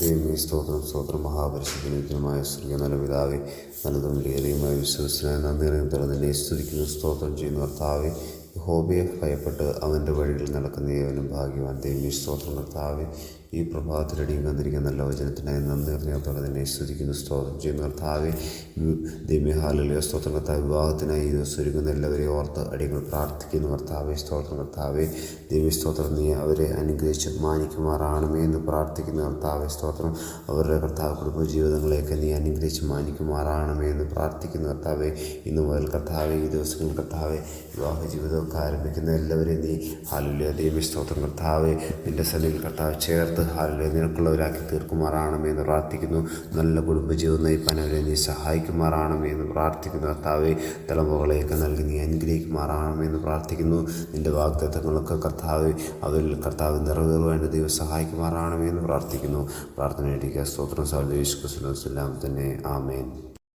ദൈവമേ സ്തോത്രം സ്തോത്രം മഹാപരിശുദ്ധമായ സ്ത്രീയ നല്ല പിതാവേ നല്ലതും ഏറിയുമായ വിശ്വസനായ നന്ദി സ്തോത്രം ചെയ്യുന്ന കർത്താവെ. ഹോബിയെ ഭയപ്പെട്ട് അവന്റെ വഴിയിൽ നടക്കുന്ന ഏവനും ഭാഗ്യവാൻ ദൈവമേ സ്തോത്രം കർത്താവെ. ഈ പ്രഭാതത്തിലടിയും വന്നിരിക്കുന്ന നല്ല വചനത്തിനായി നന്ദി നിറഞ്ഞത്തോടെ നിന്നെ സ്തുതിക്കുന്നു സ്തോത്രം ചെയ്യുന്ന. കർത്താവെ ദൈവമേ ഹാലിലെ സ്തോത്രം. കർത്താവ് വിവാഹത്തിനായി ഈ ദിവസം എല്ലാവരെയും ഓർത്ത് അടിയങ്ങൾ പ്രാർത്ഥിക്കുന്നു. കർത്താവെ സ്തോത്രം. കർത്താവെ ദിവ്യ സ്തോത്രം. നീ അവരെ അനുഗ്രഹിച്ച് മാനിക്കുമാറാണമേ എന്ന് പ്രാർത്ഥിക്കുന്ന. കർത്താവെ സ്തോത്രം. അവരുടെ കർത്താവ് കുടുംബ ജീവിതങ്ങളെയൊക്കെ നീ അനുഗ്രഹിച്ച് മാനിക്കുമാറാണമേ എന്ന് പ്രാർത്ഥിക്കുന്ന. കർത്താവെ ഇന്ന് മുതൽ കർത്താവെ ഈ ദിവസങ്ങൾ കർത്താവെ വിവാഹ ജീവിതമൊക്കെ ആരംഭിക്കുന്ന എല്ലാവരെയും നീ ഹാലുല്യ ദൈവ സ്തോത്രം. കർത്താവെ നിന്റെ സന്നിധിയിൽ കർത്താവ് ചേർത്ത് ഹാലുല്യ നിനക്കുള്ളവരാക്കി തീർക്കുമാറാണമേ എന്ന് പ്രാർത്ഥിക്കുന്നു. നല്ല കുടുംബജീവിതം നയിപ്പാൻ അവരെ നീ സഹായിക്കുമാറാണമേ എന്ന് പ്രാർത്ഥിക്കുന്നു. കർത്താവെ തലമുറകളെയൊക്കെ നൽകി നീ അനുഗ്രഹിക്കുമാറാണമേ എന്ന് പ്രാർത്ഥിക്കുന്നു. നിന്റെ വാഗ്ദത്തങ്ങളൊക്കെ കർത്താവ് അവരിൽ കർത്താവ് നിറവേറുവാൻ ദൈവം സഹായിക്കുമാറാണമേ എന്ന് പ്രാർത്ഥിക്കുന്നു. പ്രാർത്ഥനയിലേക്ക് സ്തോത്രം. സാധ്യ യേശു തന്നെ ആമേൻ.